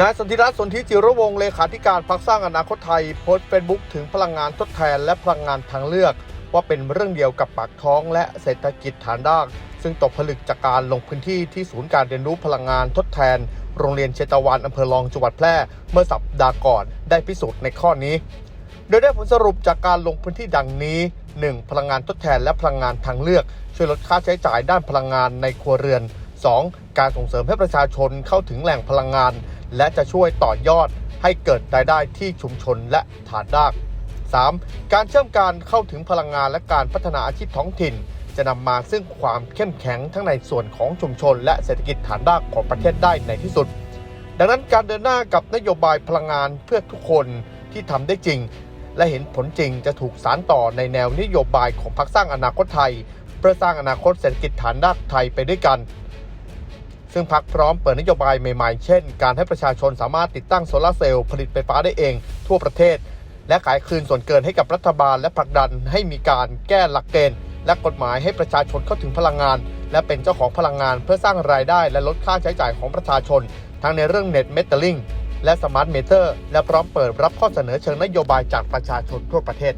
นายสนธิรัตน์สนธิจิรวงศ์เลขาธิการพรรคสร้างอนาคตไทยโพสต์เฟซบุ๊กถึงพลังงานทดแทนและพลังงานทางเลือก ว่าเป็นเรื่องเดียวกับปากท้องและเศรษฐกิจฐานราก ซึ่งตกผลึกจากการลงพื้นที่ที่ศูนย์การเรียนรู้พลังงานทดแทน โรงเรียนเชตวันอำเภอรองจังหวัดแพร่ เมื่อสัปดาห์ก่อนได้พิสูจน์ในข้อนี้ โดยได้ผลสรุปจากการลงพื้นที่ดังนี้ 1. พลังงานทดแทนและพลังงานทางเลือก ช่วยลดค่าใช้จ่ายด้านพลังงานในครัวเรือน 2. การส่งเสริมให้ประชาชนเข้าถึงแหล่งพลังงาน และจะช่วยต่อยอดให้เกิดรายได้ที่ชุมชนและฐานราก 3. การเชื่อมการเข้าถึงพลังงานและการพัฒนาอาชีพท้องถิ่น จะนำมาซึ่งความเข้มแข็งทั้งในส่วนของชุมชน และเศรษฐกิจฐานรากของประเทศได้ในที่สุด ดังนั้นการเดินหน้ากับนโยบายพลังงานเพื่อทุกคนที่ทำได้จริง และเห็นผลจริงจะถูกสานต่อในแนวนโยบายของพรรคสร้างอนาคตไทย เพื่อสร้างอนาคตเศรษฐกิจฐานรากไทยไปด้วยกัน ซึ่งพรรคพร้อมเปิดนโยบายใหม่ๆ เช่น การให้ประชาชนสามารถติดตั้งโซลาร์เซลล์ผลิตไฟฟ้าได้เองทั่วประเทศ และขายคืนส่วนเกินให้กับรัฐบาล และผลักดันให้มีการแก้หลักเกณฑ์ และกฎหมายให้ประชาชนเข้าถึงพลังงาน และเป็นเจ้าของพลังงาน เพื่อสร้างรายได้และลดค่าใช้จ่ายของประชาชน ทั้งในเรื่องเน็ตเมทัลลิงและสมาร์ทเมเตอร์และพร้อมเปิดรับข้อเสนอเชิงนโยบายจากประชาชนทั่วประเทศ